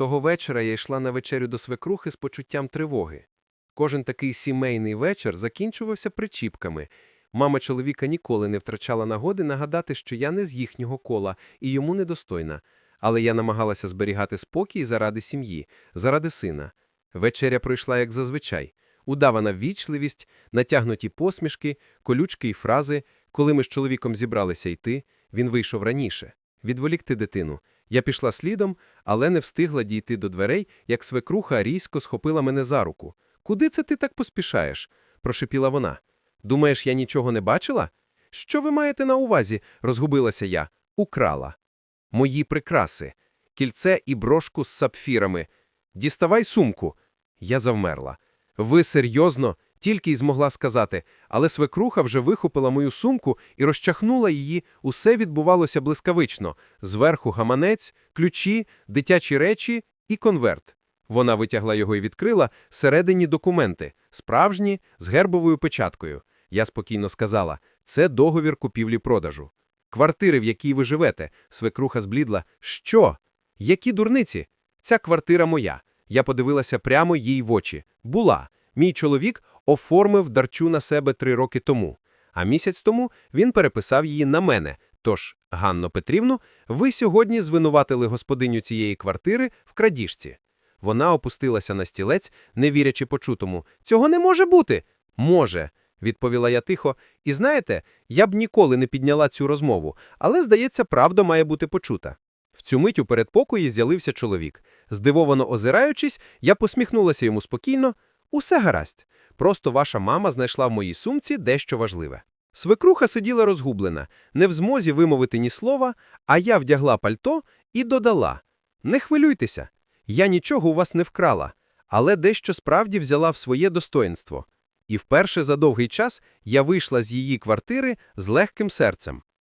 Того вечора я йшла на вечерю до свекрухи з почуттям тривоги. Кожен такий сімейний вечір закінчувався причіпками. Мама чоловіка ніколи не втрачала нагоди нагадати, що я не з їхнього кола і йому недостойна. Але я намагалася зберігати спокій заради сім'ї, заради сина. Вечеря пройшла як зазвичай. Удавана ввічливість, натягнуті посмішки, колючки й фрази. Коли ми з чоловіком зібралися йти, він вийшов раніше. Відволікти дитину. Я пішла слідом, але не встигла дійти до дверей, як свекруха різко схопила мене за руку. «Куди це ти так поспішаєш?» – прошепіла вона. «Думаєш, я нічого не бачила?» «Що ви маєте на увазі?» – розгубилася я. «Украла. Мої прикраси. Кільце і брошку з сапфірами. Діставай сумку». Я завмерла. «Ви серйозно?» – тільки й змогла сказати, але свекруха вже вихопила мою сумку і розчахнула її, усе відбувалося блискавично. Зверху гаманець, ключі, дитячі речі і конверт. Вона витягла його і відкрила, всередині документи, справжні, з гербовою печаткою. Я спокійно сказала, це договір купівлі-продажу. Квартири, в якій ви живете, свекруха зблідла. Що? Які дурниці? Ця квартира моя. Я подивилася прямо їй в очі. Була. Мій чоловік оформив дарчу на себе три роки тому, а місяць тому він переписав її на мене. Тож, Ганно Петрівну, ви сьогодні звинуватили господиню цієї квартири в крадіжці. Вона опустилася на стілець, не вірячи почутому. «Цього не може бути!» «Може», – відповіла я тихо. «І знаєте, я б ніколи не підняла цю розмову, але, здається, правда має бути почута». В цю мить у передпокої з'явився чоловік. Здивовано озираючись, я посміхнулася йому спокійно. «Усе гаразд. Просто ваша мама знайшла в моїй сумці дещо важливе». Свекруха сиділа розгублена, не в змозі вимовити ні слова, а я вдягла пальто і додала. «Не хвилюйтеся, я нічого у вас не вкрала, але дещо справді взяла в своє достоинство. І вперше за довгий час я вийшла з її квартири з легким серцем.